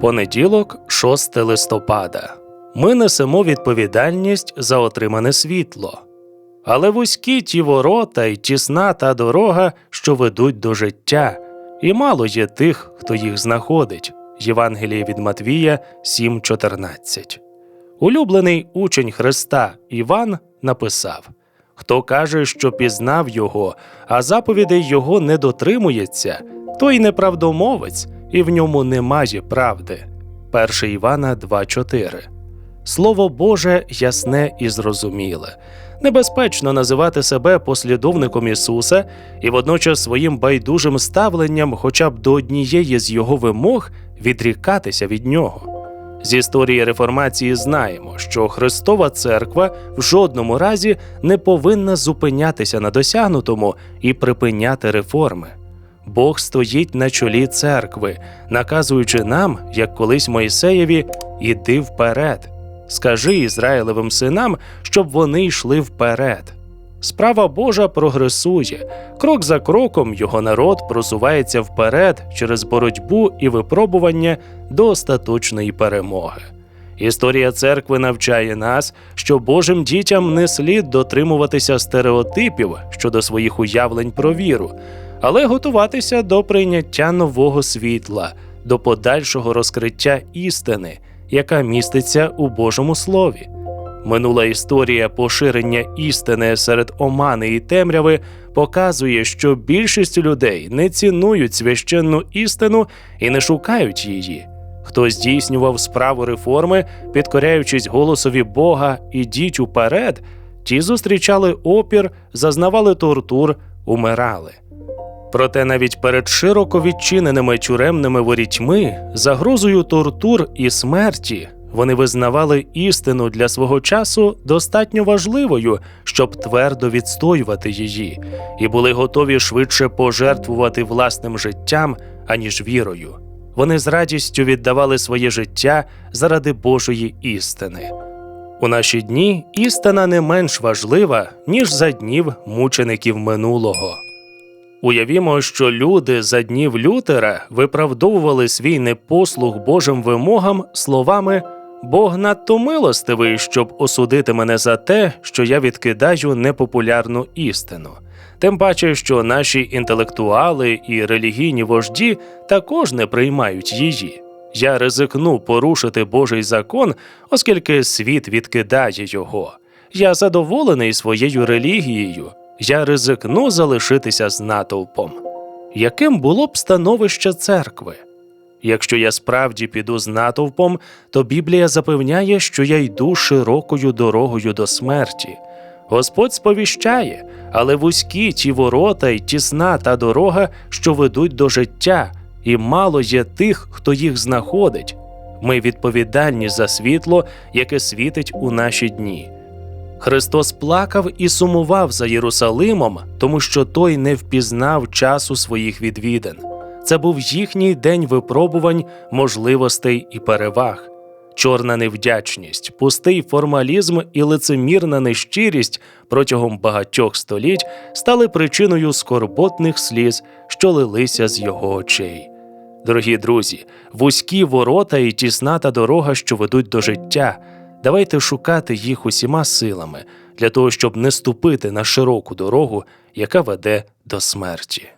Понеділок, 6 листопада. Ми несемо відповідальність за отримане світло. Але вузькі ті ворота й тісна та дорога, що ведуть до життя, і мало є тих, хто їх знаходить. Євангеліє від Матвія 7.14. Улюблений учень Христа Іван написав: Хто каже, що пізнав його, а заповідей його не дотримується, той неправдомовець, і в ньому немає правди. 1 Івана 2.4 Слово Боже ясне і зрозуміле. Небезпечно називати себе послідовником Ісуса і водночас своїм байдужим ставленням, хоча б до однієї з його вимог, відрікатися від нього. З історії реформації знаємо, що Христова церква в жодному разі не повинна зупинятися на досягнутому і припиняти реформи. Бог стоїть на чолі церкви, наказуючи нам, як колись Мойсеєві, іди вперед. Скажи Ізраїлевим синам, щоб вони йшли вперед. Справа Божа прогресує. Крок за кроком його народ просувається вперед через боротьбу і випробування до остаточної перемоги. Історія церкви навчає нас, що Божим дітям не слід дотримуватися стереотипів щодо своїх уявлень про віру, але готуватися до прийняття нового світла, до подальшого розкриття істини, яка міститься у Божому Слові. Минула історія поширення істини серед омани і темряви показує, що більшість людей не цінують священну істину і не шукають її. Хто здійснював справу реформи, підкоряючись голосові Бога ідіть уперед, ті зустрічали опір, зазнавали тортур, умирали. Проте навіть перед широко відчиненими тюремними ворітьми, загрозою тортур і смерті, вони визнавали істину для свого часу достатньо важливою, щоб твердо відстоювати її, і були готові швидше пожертвувати власним життям, аніж вірою. Вони з радістю віддавали своє життя заради Божої істини. У наші дні істина не менш важлива, ніж за днів мучеників минулого. Уявімо, що люди за днів Лютера виправдовували свій непослух Божим вимогам словами Бог надто милостивий, щоб осудити мене за те, що я відкидаю непопулярну істину. Тим паче, що наші інтелектуали і релігійні вожді також не приймають її. Я ризикну порушити Божий закон, оскільки світ відкидає його. Я задоволений своєю релігією. Я ризикну залишитися з натовпом. Яким було б становище церкви? Якщо я справді піду з натовпом, то Біблія запевняє, що я йду широкою дорогою до смерті. Господь сповіщає, але вузькі ті ворота й тісна та дорога, що ведуть до життя, і мало є тих, хто їх знаходить. Ми відповідальні за світло, яке світить у наші дні. Христос плакав і сумував за Єрусалимом, тому що той не впізнав часу своїх відвідин. Це був їхній день випробувань, можливостей і переваг. Чорна невдячність, пустий формалізм і лицемірна нещирість протягом багатьох століть стали причиною скорботних сліз, що лилися з його очей. Дорогі друзі, вузькі ворота і тісна та дорога, що ведуть до життя. Давайте шукати їх усіма силами для того, щоб не ступити на широку дорогу, яка веде до смерті.